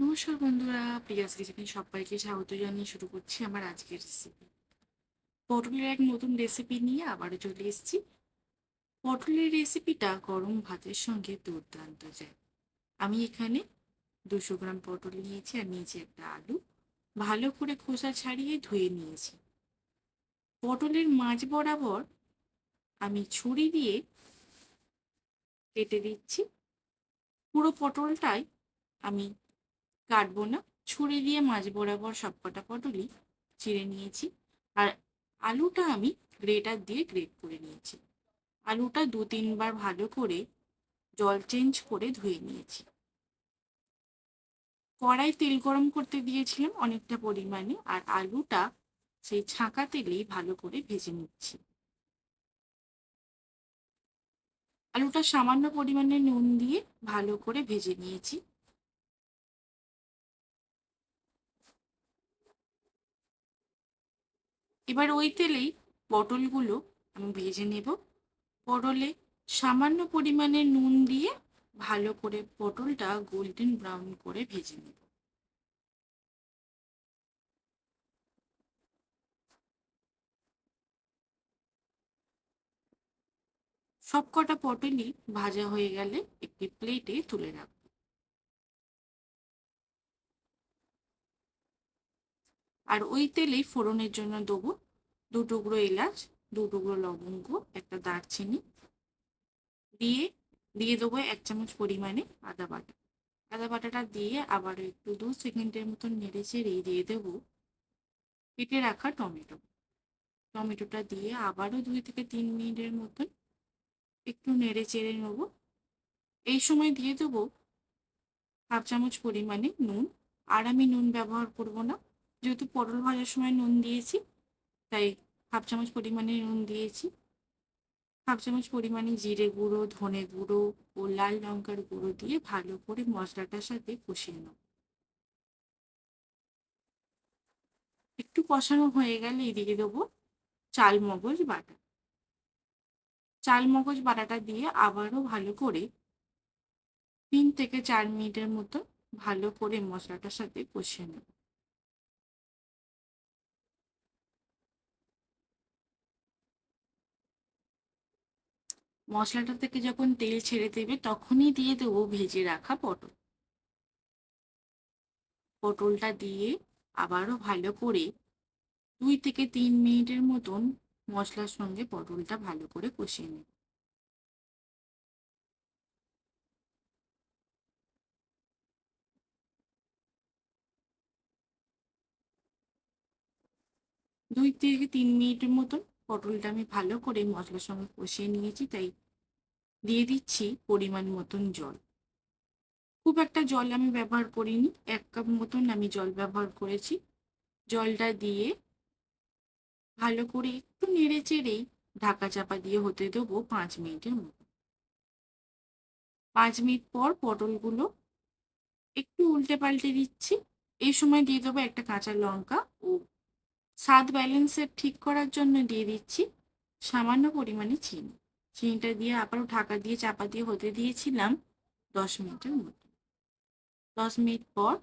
নমস্কার বন্ধুরা প্রিয়াস কিচেনে সবাইকে স্বাগত জানিয়ে শুরু করছি আমার আজকের রেসিপি পটলের এক নতুন রেসিপি নিয়ে আবারও চলে এসেছি। পটলের রেসিপিটা গরম ভাতের সঙ্গে দুর্দান্ত যায়। আমি এখানে দুশো গ্রাম পটল নিয়েছি আর নিয়েছি একটা আলু। ভালো করে খোসা ছাড়িয়ে ধুয়ে নিয়েছি। পটলের মাঝ বরাবর আমি ছুরি দিয়ে কেটে দিচ্ছি। পুরো পটলটাই আমি কাটবো না, ছুরি দিয়ে মাঝ বরাবর সবকটা পটলই চিড়ে নিয়েছি। আর আলুটা আমি গ্রেটার দিয়ে গ্রেট করে নিয়েছি। আলুটা দু তিনবার ভালো করে জল চেঞ্জ করে ধুয়ে নিয়েছি। কড়াই তেল গরম করতে দিয়েছিলাম অনেকটা পরিমাণে, আর আলুটা সেই ছাঁকা তেলেই ভালো করে ভেজে নিচ্ছি। আলুটা সামান্য পরিমাণে নুন দিয়ে ভালো করে ভেজে নিয়েছি। এবার ওই তেলেই পটলগুলো আমি ভেজে নেব। পটলে সামান্য পরিমাণে নুন দিয়ে ভালো করে পটলটা গোল্ডেন ব্রাউন করে ভেজে নেব। সবকটা পটলই ভাজা হয়ে গেলে একটি প্লেটে তুলে রাখব। আর ওই তেলেই ফোড়নের জন্য দেবো দু টুকরো এলাচ, দু টুকরো লবঙ্গ, একটা দারচিনি। দিয়ে দিয়ে দেবো এক চামচ পরিমাণে আদা বাটা। আদা বাটাটা দিয়ে আবার একটু দু সেকেন্ডের মতন নেড়ে চেড়ে দিয়ে দেবো কেটে রাখা টমেটো। টমেটোটা দিয়ে আবারও দুই থেকে তিন মিনিটের মতন একটু নেড়ে চেড়ে নেব। এই সময় দিয়ে দেবো হাফ চামচ পরিমাণে নুন। আর আমি নুন ব্যবহার করব না। যেহেতু পটল ভাজার সময় নুন দিয়েছি, তাই হাফ চামচ পরিমাণে নুন দিয়েছি। হাফ চামচ পরিমাণে জিরে গুঁড়ো, ধনে গুঁড়ো ও লাল লঙ্কার গুঁড়ো দিয়ে ভালো করে মশলাটার সাথে কষিয়ে নেব। একটু কষানো হয়ে গেলে এদিকে দেবো চাল মগজ বাটা। চাল মগজ বাটাটা দিয়ে আবারও ভালো করে তিন থেকে চার মিনিটের মতো ভালো করে মশলাটার সাথে কষিয়ে নেব। মশলাটা থেকে যখন তেল ছেড়ে দেবে, তখনই দিয়ে দেবো ভেজে রাখা পটল। পটলটা দিয়ে আবারও ভালো করে দুই থেকে তিন মিনিটের মতন মশলার সঙ্গে পটলটা ভালো করে কষিয়ে নেব। দুই থেকে তিন মিনিটের মতন পটলটা আমি ভালো করে মশলার সঙ্গে কষিয়ে নিয়েছি, তাই দিয়ে দিচ্ছি পরিমাণ মতন জল। খুব একটা জল আমি ব্যবহার করিনি, এক কাপ মতন আমি জল ব্যবহার করেছি। জলটা দিয়ে ভালো করে একটু নেড়ে চেড়েই ঢাকা চাপা দিয়ে হতে দেবো পাঁচ মিনিটের মতো। পাঁচ মিনিট পর পটলগুলো একটু উল্টে পাল্টে দিচ্ছি। এই সময় দিয়ে দেবো একটা কাঁচা লঙ্কা ও স্বাদ ব্যালেন্সের ঠিক করার জন্য দিয়ে দিচ্ছি সামান্য পরিমাণে চিনি। চিনিটা দিয়ে আবারও ঢাকা দিয়ে চাপা দিয়ে হতে দিয়েছিলাম দশ মিনিটের মতো। দশ মিনিট পর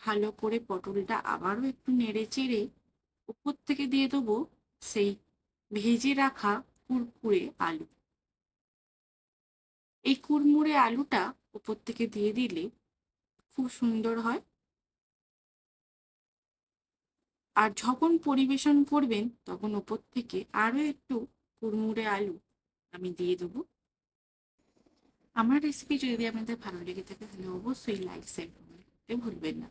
ভালো করে পটলটা আবারও একটু নেড়ে চেড়ে উপর থেকে দিয়ে দেবো সেই ভেজে রাখা কুরকুরে আলু। এই কুড়মুড়ে আলুটা উপর থেকে দিয়ে দিলে খুব সুন্দর হয়। আর যখন পরিবেশন করবেন, তখন ওপর থেকে আরও একটু কুড়মুড়ে আলু আমি দিয়ে দেবো। আমার রেসিপি যদি আপনাদের ভালো লেগে থাকে, তাহলে অবশ্যই লাইক শেয়ার করতে ভুলবেন না।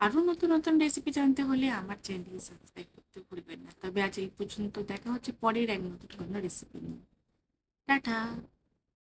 আরও নতুন নতুন রেসিপি জানতে হলে আমার চ্যানেল সাবস্ক্রাইব করতে ভুলবেন না। তবে আজ এই পর্যন্ত দেখা হচ্ছে পরের এক নতুন কোনো রেসিপি নিয়ে। টাটা!